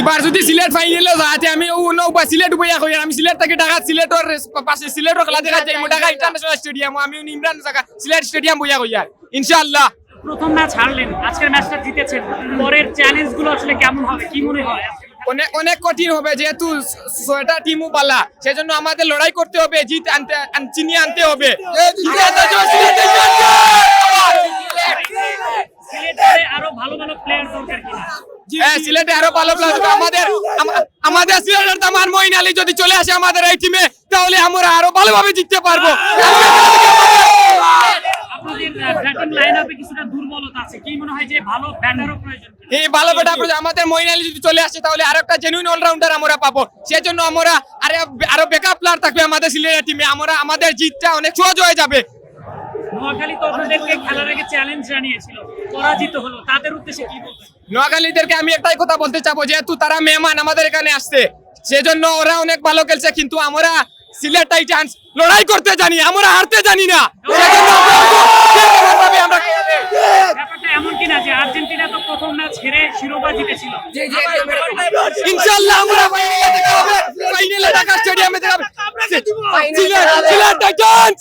এবার যদি সিলেট ফাইনালে যাতে আমি ও নৌ বা সিলেট বইয়া কই আমি সিলেট থেকে ঢাকা সিলেটর পাশে সিলেটর খেলা দেখা যাই ঢাকা ইন্টারন্যাশনাল স্টেডিয়াম আমি ইমরান জায়গা সিলেট স্টেডিয়াম বইয়া কই আর ইনশাআল্লাহ। প্রথম ম্যাচ হারলেন। আজকের ম্যাচটা জিতেছেন। পরের চ্যালেঞ্জগুলো আসলে কেমন হবে? কি মনে হয়? অনেক অনেক কঠিন হবে যেহেতু ছয়টা টিমও পালা। সেজন্য আমাদের লড়াই করতে হবে জিত আনতে আন- চিনিয়ে আনতে হবে সিলেটে আরও ভালো ভালো প্লেয়ার দরকার কিনা হ্যাঁ সিলেটে আরও ভালো প্লেয়ার হবে। আমাদের আমাদের সিলেটের মইন আলী যদি চলে আসে আমাদের এই টিমে তাহলে আমরা আরও ভালোভাবে জিততে পারব। আমাদের যদি চলে আসে তাহলে আরও একটা জেনুইন অলরাউন্ডার আমরা পাবো। সেজন্য আমরা আরে আরও বেকআপ প্লেয়ার থাকবে আমাদের সিলেটের টিমে আমরা আমাদের জিতটা অনেক সহজ হয়ে যাবে। নোয়াখালী তো আপনাদেরকে খেলার আগে চ্যালেঞ্জ জানিয়েছিল পরাজিত হলো তাদের উদ্দেশ্যে কি বলবেন? নোয়াখালীদেরকে আমি একটাই কথা বলতে চাবো যেহেতু তারা মেহমান আমাদের এখানে আসছে সেজন্য ওরা অনেক ভালো খেলছে কিন্তু আমরা সিলেট টাইটান্স লড়াই করতে জানি আমরা হারতে জানি না। সেজন্য আমরা আমরা ব্যাপারটা এমন কিনা যে আর্জেন্টিনা তো প্রথম ম্যাচ হেরে শিরোপা জিতেছিল। ইনশাআল্লাহ আমরা ফাইনালে দেখা হবে ফাইনালে ঢাকা স্টেডিয়ামে দেখা সিলেট সিলেট টাইটান্স!